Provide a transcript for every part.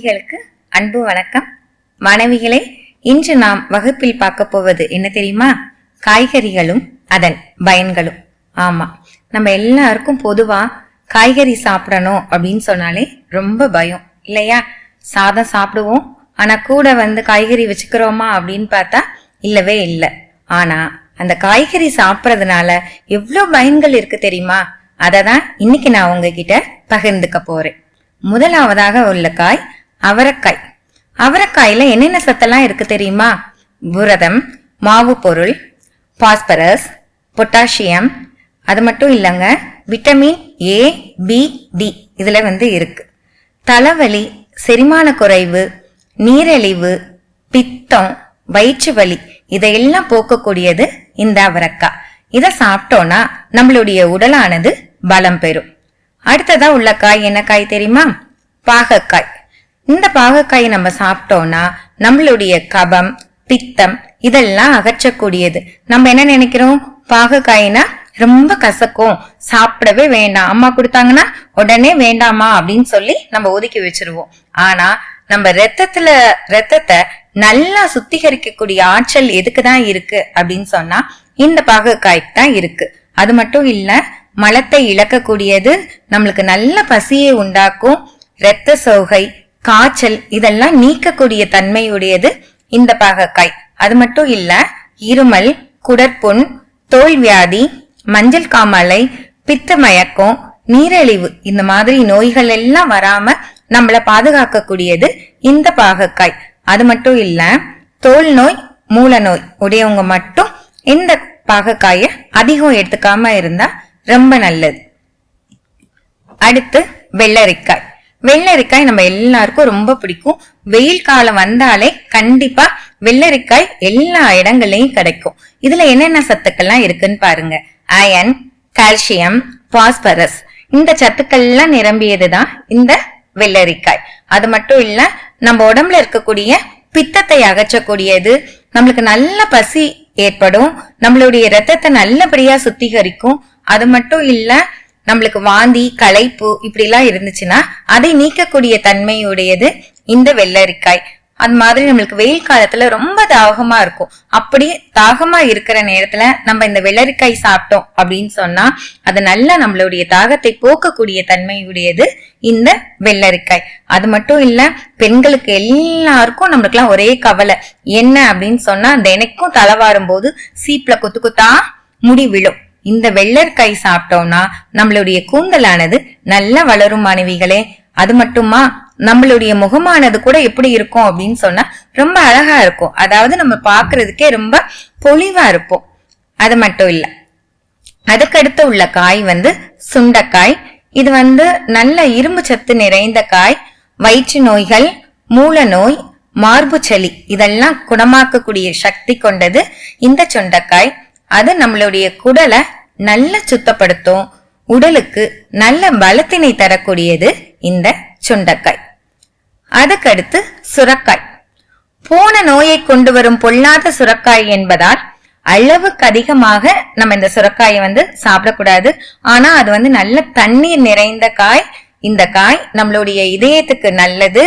மாணவிகளுக்கு அன்பு வணக்கம். மாணவிகளே இன்று நாம் வகுப்பில் பார்க்க போவது என்ன தெரியுமா? காய்கறிகளும் அதன் பயன்களும். ஆமா நம்ம எல்லாருக்கும் பொதுவா காய்கறி சாப்பிடணும் அப்படின்னு சொன்னாலே ரொம்ப பயம் இல்லையா? சாதம் சாப்பிடுவோம் ஆனா கூட வந்து காய்கறி வச்சுக்கிறோமா அப்படின்னு பார்த்தா இல்லவே இல்லை. ஆனா அந்த காய்கறி சாப்பிட்றதுனால எவ்வளோ பயன்கள் இருக்கு தெரியுமா? அதை தான் இன்னைக்கு நான் உங்ககிட்ட பகிர்ந்துக்க போறேன். முதலாவதாக உள்ள காய் அவரைக்காய். அவரக்காயில என்னென்ன சத்தெல்லாம் இருக்கு தெரியுமா? புரதம் மாவு பொருள் பாஸ்பரஸ் பொட்டாசியம் அது மட்டும் இல்லைங்க விட்டமின் ஏ பி டி இதில் வந்து இருக்கு. தலைவலி செரிமான குறைவு நீரிழிவு பித்தம் வயிற்று வலி இதையெல்லாம் போக்கக்கூடியது இந்த அவரைக்காய். இதை சாப்பிட்டோன்னா நம்மளுடைய உடலானது பலம் பெறும். அடுத்ததா உள்ள காய் என்ன காய் தெரியுமா? பாகக்காய். இந்த பாகக்காய் நம்ம சாப்பிட்டோம்னா நம்மளுடைய கபம் பித்தம் இதெல்லாம் அகற்றக்கூடியது. நம்ம என்ன நினைக்கிறோம்? பாகக்காய்னா ரொம்ப கசக்கும். சாப்பிடவே வேண்டாம். அம்மா கொடுத்தாங்கன்னா உடனே வேண்டாமா அப்படின்னு சொல்லி நம்ம ஒதுக்கி வச்சிருவோம். ஆனா நம்ம ரத்தத்துல ரத்தத்தை நல்லா சுத்திகரிக்கக்கூடிய ஆற்றல் எதுக்கு தான் இருக்கு அப்படின்னு சொன்னா இந்த பாகக்காய்க்கு தான் இருக்கு. அது மட்டும் இல்ல மலத்தை இழக்கக்கூடியது நம்மளுக்கு நல்ல பசியை உண்டாக்கும் இரத்த சோகை காய்ச்சல் இதெல்லாம் நீக்கக்கூடிய தன்மையுடையது இந்த பாகக்காய். அது மட்டும் இல்ல இருமல் குடற்புண் தோல் வியாதி மஞ்சள் காமாலை பித்த மயக்கம் நீரழிவு இந்த மாதிரி நோய்கள் எல்லாம் வராம நம்மளை பாதுகாக்கக்கூடியது இந்த பாகக்காய். அது மட்டும் இல்ல தோல் நோய் மூல நோய் உடையவங்க மட்டும் இந்த பாகக்காய அதிகம் எடுத்துக்காம இருந்தா ரொம்ப நல்லது. அடுத்து வெள்ளரிக்காய். வெள்ளரிக்காய் நம்ம எல்லாருக்கும் ரொம்ப பிடிக்கும். வெயில் காலம் வந்தாலே கண்டிப்பா வெள்ளரிக்காய் எல்லா இடங்கள்லயும் கிடைக்கும். இதுல என்னென்ன சத்துக்கள்லாம் இருக்குன்னு பாருங்க. Iron calcium phosphorus. இந்த சத்துக்கள்லாம் நிரம்பியதுதான் இந்த வெள்ளரிக்காய். அது மட்டும் இல்ல நம்ம உடம்புல இருக்கக்கூடிய பித்தத்தை அகற்றக்கூடியது. நம்மளுக்கு நல்ல பசி ஏற்படும். நம்மளுடைய ரத்தத்தை நல்லபடியா சுத்திகரிக்கும். அது மட்டும் இல்ல நம்மளுக்கு வாந்தி களைப்பு இப்படிலாம் இருந்துச்சுன்னா அதை நீக்கக்கூடிய தன்மையுடையது இந்த வெள்ளரிக்காய். அது மாதிரி நம்மளுக்கு வெயில் காலத்துல ரொம்ப தாகமா இருக்கும். அப்படி தாகமா இருக்கிற நேரத்துல நம்ம இந்த வெள்ளரிக்காய் சாப்பிட்டோம் அப்படின்னு சொன்னா அது நல்லா நம்மளுடைய தாகத்தை போக்கக்கூடிய தன்மையுடையது இந்த வெள்ளரிக்காய். அது மட்டும் இல்ல பெண்களுக்கு எல்லாருக்கும் நம்மளுக்குலாம் ஒரே கவலை. என்ன அப்படின்னு சொன்னா தினைக்கும் தலை வாரும் போது சீப்ல கொத்து கொத்தா முடி விழும். இந்த வெள்ளரிக்காய் சாப்பிட்டோம்னா நம்மளுடைய கூந்தலானது நல்லா வளரும் மாணவிகளே அது மட்டுமா? நம்மளுடைய முகமானது கூட எப்படி இருக்கும் அப்படின்னு சொன்னா ரொம்ப அழகா இருக்கும். அதாவது நம்ம பாக்குறதுக்கே ரொம்ப பொலிவா இருப்போம். அது மட்டும் இல்ல. அதுக்கடுத்து உள்ள காய் வந்து சுண்டைக்காய். இது வந்து நல்ல இரும்பு சத்து நிறைந்த காய். வயிற்று நோய்கள் மூல நோய் மார்பு சளி இதெல்லாம் குணமாக்கக்கூடிய சக்தி கொண்டது இந்த சுண்டைக்காய். அது நம்மளுடைய குடலை நல்ல சுத்தப்படுத்தும். உடலுக்கு நல்ல பலத்தினை தரக்கூடியது இந்த சுண்டக்காய். அதுக்கடுத்து சுரக்காய். போன நோயை கொண்டு வரும் பொல்லாத சுரக்காய் என்பதால் அளவுக்கு அதிகமாக நம்ம இந்த சுரக்காயை வந்து சாப்பிடக்கூடாது. ஆனா அது வந்து நல்ல தண்ணீர் நிறைந்த காய். இந்த காய் நம்மளுடைய இதயத்துக்கு நல்லது.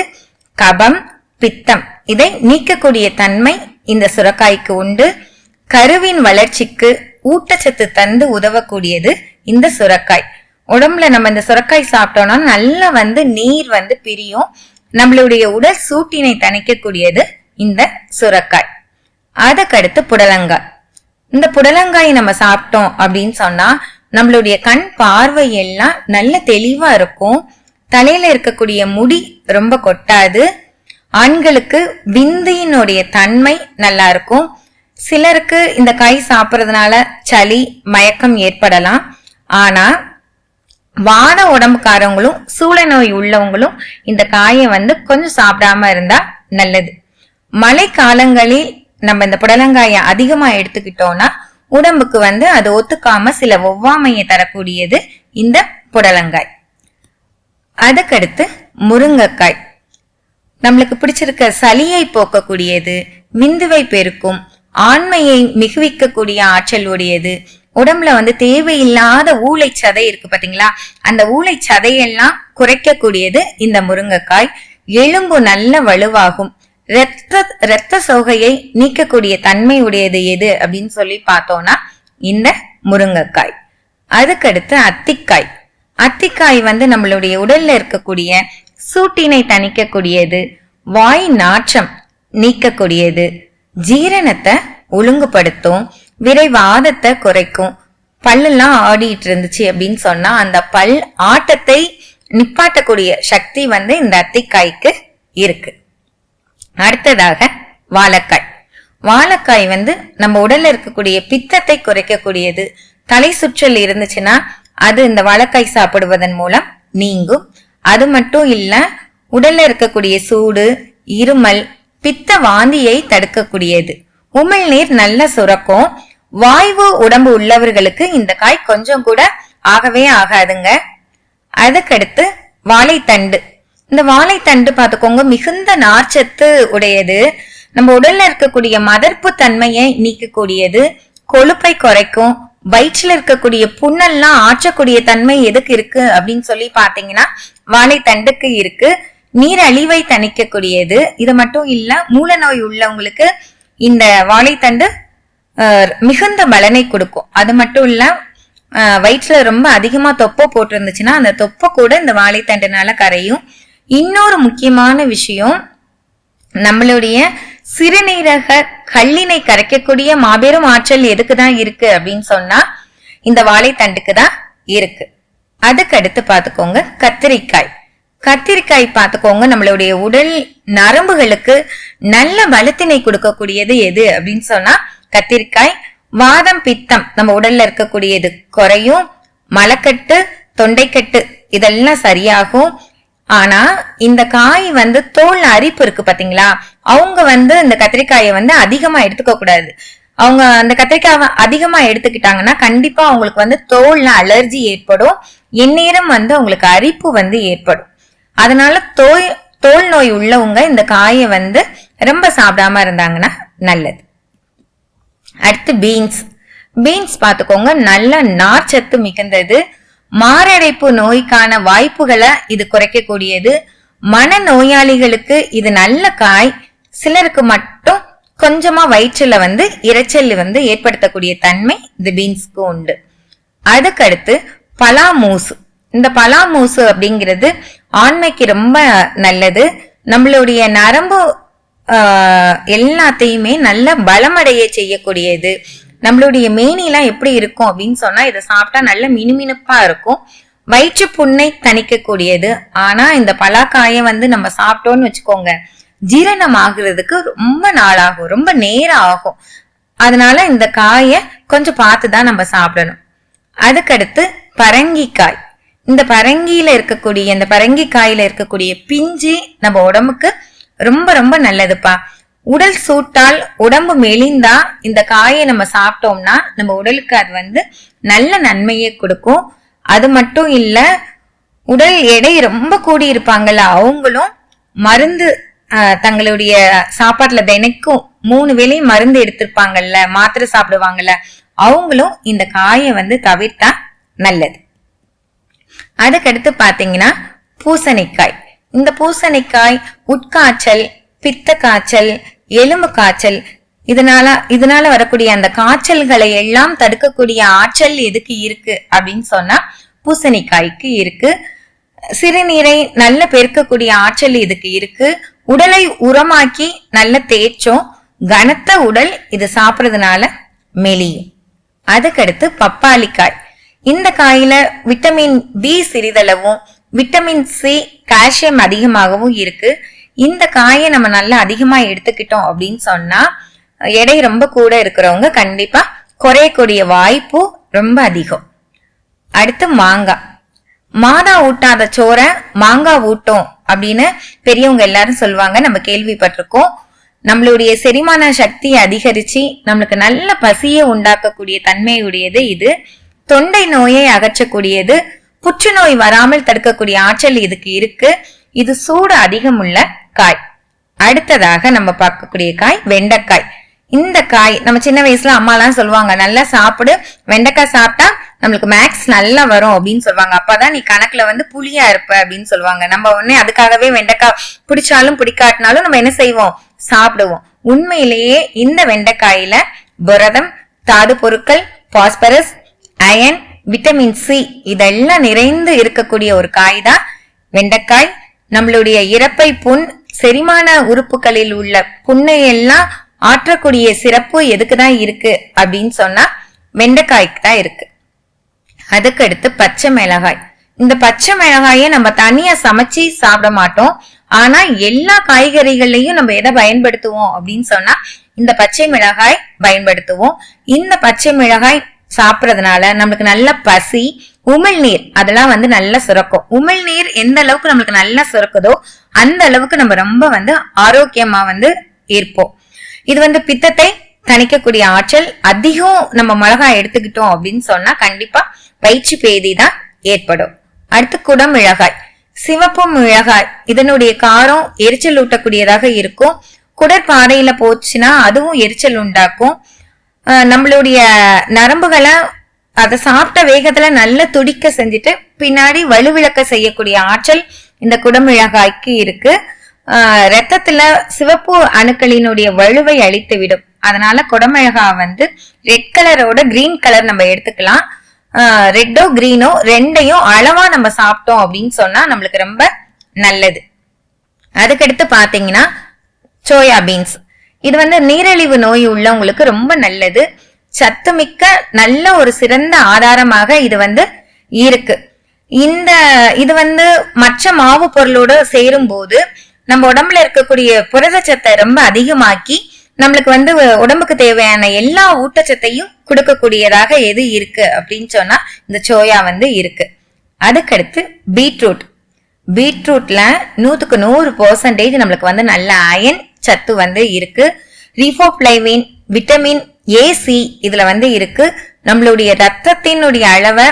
கபம் பித்தம் இதை நீக்கக்கூடிய தன்மை இந்த சுரக்காய்க்கு உண்டு. கருவின் வளர்ச்சிக்கு ஊட்டச்சத்து தந்து உதவக்கூடியது இந்த சுரக்காய். உடம்புல நம்ம இந்த சுரக்காய் சாப்பிட்டோம்னா நல்லா வந்து நீர் வந்து பிரியும். நம்மளுடைய உடல் சூட்டினை தணிக்கக்கூடியது இந்த சுரக்காய். அதுக்கடுத்து புடலங்காய். இந்த புடலங்காய் நம்ம சாப்பிட்டோம் அப்படின்னு சொன்னா நம்மளுடைய கண் பார்வை எல்லாம் நல்ல தெளிவா இருக்கும். தலையில இருக்கக்கூடிய முடி ரொம்ப கொட்டாது. ஆண்களுக்கு விந்தியினுடைய தன்மை நல்லா இருக்கும். சிலருக்கு இந்த காய் சாப்பிட்றதுனால சளி மயக்கம் ஏற்படலாம். ஆனா வான உடம்புக்காரவங்களும் சூழ நோய் உள்ளவங்களும் இந்த காயை வந்து கொஞ்சம் சாப்பிடாம இருந்தா நல்லது. மழை காலங்களில் நம்ம இந்த புடலங்காயை அதிகமா எடுத்துக்கிட்டோம்னா உடம்புக்கு வந்து அது ஒத்துக்காம சில ஒவ்வாமையை தரக்கூடியது இந்த புடலங்காய். அதுக்கடுத்து முருங்கைக்காய். நம்மளுக்கு பிடிச்சிருக்க சளியை போக்கக்கூடியது மிந்துவை பெருக்கும் ஆண்மையை மிகுவிக்கக்கூடிய ஆற்றல் உடையது உடம்புல வந்து தேவையில்லாத ஊளை சதை இருக்கு பாத்தீங்களா? அந்த ஊளை சதையெல்லாம் குறைக்கக்கூடியது இந்த முருங்கைக்காய். எலும்பு நல்ல வலுவாகும். ரத்த ரத்த சோகையை நீக்கக்கூடிய தன்மை உடையது எது அப்படின்னு சொல்லி பார்த்தோம்னா இந்த முருங்கைக்காய். அதுக்கடுத்து அத்திக்காய். அத்திக்காய் வந்து நம்மளுடைய உடல்ல இருக்கக்கூடிய சூட்டினை தணிக்கக்கூடியது. வாய் நாற்றம் நீக்கக்கூடியது. ஜீரணத்தை ஒழுங்குபடுத்தும் விரைவாதத்தை குறைக்கும். பல்லெல்லாம் ஆடிட்டு இருந்துச்சு அப்படின்னு சொன்னா அந்த பல் ஆட்டத்தை நிப்பாட்டக்கூடிய சக்தி வந்து இந்த அத்திக்காய்க்கு இருக்கு. அடுத்ததாக வாழைக்காய். வாழைக்காய் வந்து நம்ம உடல்ல இருக்கக்கூடிய பித்தத்தை குறைக்கக்கூடியது. தலை சுற்றல் இருந்துச்சுன்னா அது இந்த வாழைக்காய் சாப்பிடுவதன் மூலம் நீங்கும். அது மட்டும் இல்ல உடல்ல இருக்கக்கூடிய சூடு இருமல் பித்த வாந்தியை தடுக்கக்கூடியது. உமிழ்நீர் நல்ல சுரக்கும். வாய்வு உடம்பு உள்ளவர்களுக்கு இந்த காய் கொஞ்சம் கூட ஆகவே ஆகாதுங்க. அதுக்கடுத்து வாழைத்தண்டு. இந்த வாழைத்தண்டு பார்த்துக்கோங்க மிகுந்த நார்ச்சத்து உடையது. நம்ம உடல்ல இருக்கக்கூடிய மதர்ப்பு தன்மையை நீக்கக்கூடியது. கொழுப்பை குறைக்கும். வயிற்றுல இருக்கக்கூடிய புண்ணெல்லாம் ஆற்றக்கூடிய தன்மை எதுக்கு இருக்கு அப்படின்னு சொல்லி பாத்தீங்கன்னா வாழைத்தண்டுக்கு இருக்கு. நீர் அழிவை தணிக்கக்கூடியது. இது மட்டும் இல்ல மூல நோய் உள்ளவங்களுக்கு இந்த வாழைத்தண்டு மிகுந்த பலனை கொடுக்கும். அது மட்டும் இல்ல வயிற்றுல ரொம்ப அதிகமா தொப்பை போட்டிருந்துச்சுன்னா அந்த தொப்பை கூட இந்த வாழைத்தண்டுனால கரையும். இன்னொரு முக்கியமான விஷயம் நம்மளுடைய சிறுநீரக கல்லினை கரைக்கக்கூடிய மாபெரும் ஆற்றல் எதுக்கு தான் இருக்கு அப்படின்னு சொன்னா இந்த வாழைத்தண்டுக்கு தான் இருக்கு. அதுக்கு அடுத்து பாத்துக்கோங்க கத்திரிக்காய். கத்திரிக்காய் பார்த்துக்கோங்க. நம்மளுடைய உடல் நரம்புகளுக்கு நல்ல பலத்தினை கொடுக்கக்கூடியது எது அப்படின்னு சொன்னா கத்திரிக்காய் வாதம் பித்தம். நம்ம உடல்ல இருக்கக்கூடியது குறையும் மலக்கட்டு தொண்டைக்கட்டு இதெல்லாம் சரியாகும். ஆனா இந்த காய் வந்து தோல் அரிப்பு இருக்கு பாத்தீங்களா? அவங்க வந்து இந்த கத்திரிக்காயை வந்து அதிகமா எடுத்துக்க கூடாது. அவங்க அந்த கத்திரிக்காவை அதிகமா எடுத்துக்கிட்டாங்கன்னா கண்டிப்பா அவங்களுக்கு வந்து தோல்ல அலர்ஜி ஏற்படும். எந்நேரம் வந்து அவங்களுக்கு அரிப்பு வந்து ஏற்படும். அதனால தோல் தோல் நோய் உள்ளவங்க இந்த காயை வந்து ரொம்ப சாப்பிடாம இருந்தாங்கன்னா நல்லது. அடுத்து பீன்ஸ் பீன்ஸ் பார்த்துக்கோங்க நல்ல நார்ச்சத்து மிகுந்தது. மாரடைப்பு நோய்க்கான வாய்ப்புகளை இது குறைக்கக்கூடியது. மன நோயாளிகளுக்கு இது நல்ல காய். சிலருக்கு மட்டும் கொஞ்சமா வயிற்றுல வந்து இறைச்சல் வந்து ஏற்படுத்தக்கூடிய தன்மை இந்த பீன்ஸ்க்கு உண்டு. அதுக்கடுத்து பலாமூசு இந்த பலாமூசு அப்படிங்கிறது ஆண்மைக்கு ரொம்ப நல்லது. நம்மளுடைய நரம்பு எல்லாத்தையுமே நல்ல பலமடைய செய்யக்கூடியது. நம்மளுடைய மேனிலாம் எப்படி இருக்கும் அப்படின்னு சொன்னா இதை சாப்பிட்டா நல்ல மினுமினுப்பா இருக்கும். வயிற்று புண்ணை தணிக்கக்கூடியது. ஆனா இந்த பலாக்காயை வந்து நம்ம சாப்பிட்டோம்னு வச்சுக்கோங்க ஜீரணம் ஆகுறதுக்கு ரொம்ப நாளாகும் ரொம்ப நேரம் ஆகும். அதனால இந்த காயை கொஞ்சம் பார்த்து தான் நம்ம சாப்பிடணும். அதுக்கடுத்து பரங்கிக்காய். இந்த பரங்கியில இருக்கக்கூடிய இந்த பரங்கிக்காயில இருக்கக்கூடிய பிஞ்சு நம்ம உடம்புக்கு ரொம்ப ரொம்ப நல்லதுப்பா. உடல் சூட்டால் உடம்பு மெலிந்தா இந்த காயை நம்ம சாப்பிட்டோம்னா நம்ம உடலுக்கு அது வந்து நல்ல நன்மையை கொடுக்கும். அது மட்டும் இல்ல உடல் எடை ரொம்ப கூடி இருப்பாங்கல்ல அவங்களும் மருந்து தங்களுடைய சாப்பாட்டுல தினைக்கும் மூணு வேளையும் மருந்து எடுத்திருப்பாங்கல்ல மாத்திரை சாப்பிடுவாங்கல்ல அவங்களும் இந்த காயை வந்து தவிர்த்தா நல்லது. அதுக்கடுத்து பாத்தீங்கன்னா பூசணிக்காய். இந்த பூசணிக்காய் உட்காய்ச்சல் பித்த காய்ச்சல் எலும்பு காய்ச்சல் இதனால இதனால வரக்கூடிய அந்த காய்ச்சல்களை எல்லாம் தடுக்கக்கூடிய ஆற்றல் எதுக்கு இருக்கு அப்படின்னு சொன்னா பூசணிக்காய்க்கு இருக்கு. சிறுநீரை நல்ல பெருக்கக்கூடிய ஆற்றல் இதுக்கு இருக்கு? உடலை உரமாக்கி நல்ல தேய்ச்சோம். கனத்த உடல் இது சாப்பிட்றதுனால மெலியும். அதுக்கடுத்து பப்பாளிக்காய். இந்த காயில விட்டமின் பி சிறிதளவும் விட்டமின் சி கால்சியம் அதிகமாகவும் இருக்கு. இந்த காயை நம்ம நல்லா அதிகமா எடுத்துக்கிட்டோம் அப்படின்னு சொன்னா எடை ரொம்ப கூட இருக்கிறவங்க கண்டிப்பா குறையக்கூடிய வாய்ப்பு ரொம்ப அதிகம். அடுத்து மாங்காய். மாதா ஊட்டாத சோறை மாங்காய் ஊட்டும் அப்படின்னு பெரியவங்க எல்லாரும் சொல்லுவாங்க. நம்ம கேள்விப்பட்டிருக்கோம். நம்மளுடைய செரிமான சக்தியை அதிகரிச்சு நம்மளுக்கு நல்ல பசியை உண்டாக்கக்கூடிய தன்மையுடையது இது. தொண்டை நோயை அகற்றக்கூடியது புற்றுநோய் வராமல் தடுக்கக்கூடிய ஆற்றல் இதுக்கு இருக்கு. இது சூடு அதிகம் உள்ள காய். அடுத்ததாக நம்ம பார்க்கக்கூடிய காய் வெண்டைக்காய். இந்த காய் நம்ம சின்ன வயசுல அம்மாலாம் சொல்லுவாங்க நல்லா சாப்பிடு. வெண்டைக்காய் சாப்பிட்டா நம்மளுக்கு மேக்ஸ் நல்லா வரும் அப்படின்னு சொல்லுவாங்க. அப்பதான் நீ கணக்குல வந்து புளியா இருப்ப அப்படின்னு சொல்லுவாங்க. நம்ம உடனே அதுக்காகவே வெண்டைக்காய் பிடிச்சாலும் பிடிக்காட்டினாலும் நம்ம என்ன செய்வோம்? சாப்பிடுவோம். உண்மையிலேயே இந்த வெண்டைக்காயில புரதம் தாது பொருட்கள் பாஸ்பரஸ் அயன் விட்டமின் சி இதெல்லாம் நிறைந்து இருக்கக்கூடிய ஒரு காய் தான் வெண்டைக்காய் நம்மளுடைய இறப்பை புண் செரிமான உறுப்புகளில் உள்ள புண்ணை எல்லாம் ஆற்றக்கூடிய சிறப்பு எதுக்கு தான் இருக்கு அப்படின்னு சொன்னா வெண்டைக்காய்க்கு தான் இருக்கு. அதுக்கடுத்து பச்சை மிளகாய். இந்த பச்சை மிளகாயை நம்ம தனியா சமைச்சு சாப்பிட மாட்டோம். ஆனா எல்லா காய்கறிகள்லயும் நம்ம எதை பயன்படுத்துவோம் அப்படின்னு சொன்னா இந்த பச்சை மிளகாய் பயன்படுத்துவோம். இந்த பச்சை மிளகாய் சாப்பிட்றதுனால நம்மளுக்கு நல்ல பசி உமிழ்நீர் அதெல்லாம் வந்து நல்லா சுரக்கும். உமிழ்நீர் எந்த அளவுக்கு நம்மளுக்கு நல்லா சுரக்குதோ அந்த அளவுக்கு நம்ம ரொம்ப வந்து ஆரோக்கியமா வந்து இருப்போம். இது வந்து பித்தத்தை தணிக்கக்கூடிய ஆற்றல். அதிகம் நம்ம மிளகாய் எடுத்துக்கிட்டோம் அப்படின்னு சொன்னா கண்டிப்பா பயிற்சி பேதி தான் ஏற்படும். அடுத்து குடமிளகாய். சிவப்பு மிளகாய் இதனுடைய காரம் எரிச்சல் ஊட்டக்கூடியதாக இருக்கும். குடற்பாறையில போச்சுன்னா அதுவும் எரிச்சல் உண்டாக்கும். நம்மளுடைய நரம்புகளை அதை சாப்பிட்ட வேகத்துல நல்ல துடிக்க செஞ்சுட்டு பின்னாடி வலுவிளக்க செய்யக்கூடிய ஆற்றல் இந்த குடமிளகாய்க்கு இருக்கு. ரத்தத்துல சிவப்பு அணுக்களினுடைய வலுவை அழித்து விடும் அதனால குடமிளகா வந்து ரெட் கலரோட கிரீன் கலர் நம்ம எடுத்துக்கலாம். ரெட்டோ கிரீனோ ரெண்டையும் அளவா நம்ம சாப்பிட்டோம் அப்படின்னு சொன்னா நம்மளுக்கு ரொம்ப நல்லது. அதுக்கடுத்து பாத்தீங்கன்னா சோயா பீன்ஸ் இது வந்து நீரிழிவு நோய் உள்ளவங்களுக்கு ரொம்ப நல்லது. சத்துமிக்க நல்ல ஒரு சிறந்த ஆதாரமாக இது வந்து இருக்கு. இந்த இது வந்து மற்ற மாவு பொருளோட சேரும் போது நம்ம உடம்புல இருக்கக்கூடிய புரதச்சத்தை ரொம்ப அதிகமாக்கி நம்மளுக்கு வந்து உடம்புக்கு தேவையான எல்லா ஊட்டச்சத்தையும் கொடுக்கக்கூடியதாக எது இருக்கு அப்படின்னு சொன்னா இந்த சோயா வந்து இருக்கு. அதுக்கடுத்து பீட்ரூட். பீட்ரூட்ல நூத்துக்கு நூறு பர்சன்டேஜ் நம்மளுக்கு வந்து நல்ல அயன் சத்து வந்து இருக்கு. ரீஃபோப்ளைவின் விட்டமின் ஏசி இதுல வந்து இருக்கு. நம்மளுடைய ரத்தத்தினுடைய அளவை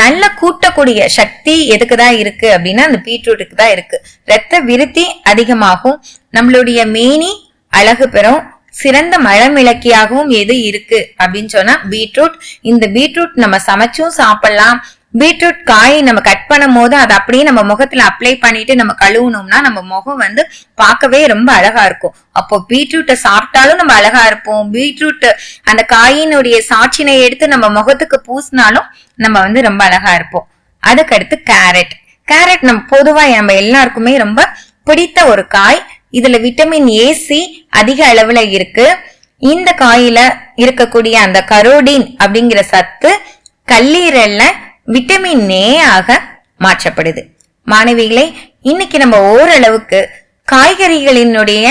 நல்ல கூட்டக்கூடிய சக்தி எதுக்கு தான் இருக்கு அப்படின்னா அந்த பீட்ரூட்டுக்கு தான் இருக்கு. ரத்த விருத்தி அதிகமாகும். நம்மளுடைய மேனி அழகு பெறும். சிறந்த மழமிளக்கியாகவும் எது இருக்கு அப்படின்னு சொன்னா பீட்ரூட். இந்த பீட்ரூட் நம்ம சமைச்சும் சாப்பிடலாம். பீட்ரூட் காய் நம்ம கட் பண்ணும் போது அதை அப்படியே நம்ம முகத்துல அப்ளை பண்ணிட்டு நம்ம கழுவுனோம்னா நம்ம முகம் வந்து பார்க்கவே ரொம்ப அழகா இருக்கும். அப்போ பீட்ரூட்டை சாப்பிட்டாலும் நம்ம அழகா இருப்போம். பீட்ரூட் அந்த காயினுடைய சாட்சினை எடுத்து நம்ம முகத்துக்கு பூசினாலும் நம்ம வந்து ரொம்ப அழகா இருப்போம். அதுக்கடுத்து கேரட். கேரட் நம்ம பொதுவா நம்ம எல்லாருக்குமே ரொம்ப பிடித்த ஒரு காய். இதுல விட்டமின் ஏசி அதிக அளவுல இருக்கு. இந்த காயில இருக்கக்கூடிய அந்த கரோடின் அப்படிங்கிற சத்து கல்லீரல்ல விட்டமின் ஏ ஆக மாற்றப்படுது. மாணவிகளை இன்னைக்கு நம்ம ஓரளவுக்கு காய்கறிகளினுடைய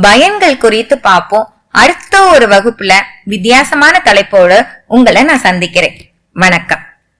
பயன்கள் குறித்து பார்ப்போம். அடுத்த ஒரு வகுப்புல வித்தியாசமான தலைப்போடு உங்களை நான் சந்திக்கிறேன். வணக்கம்.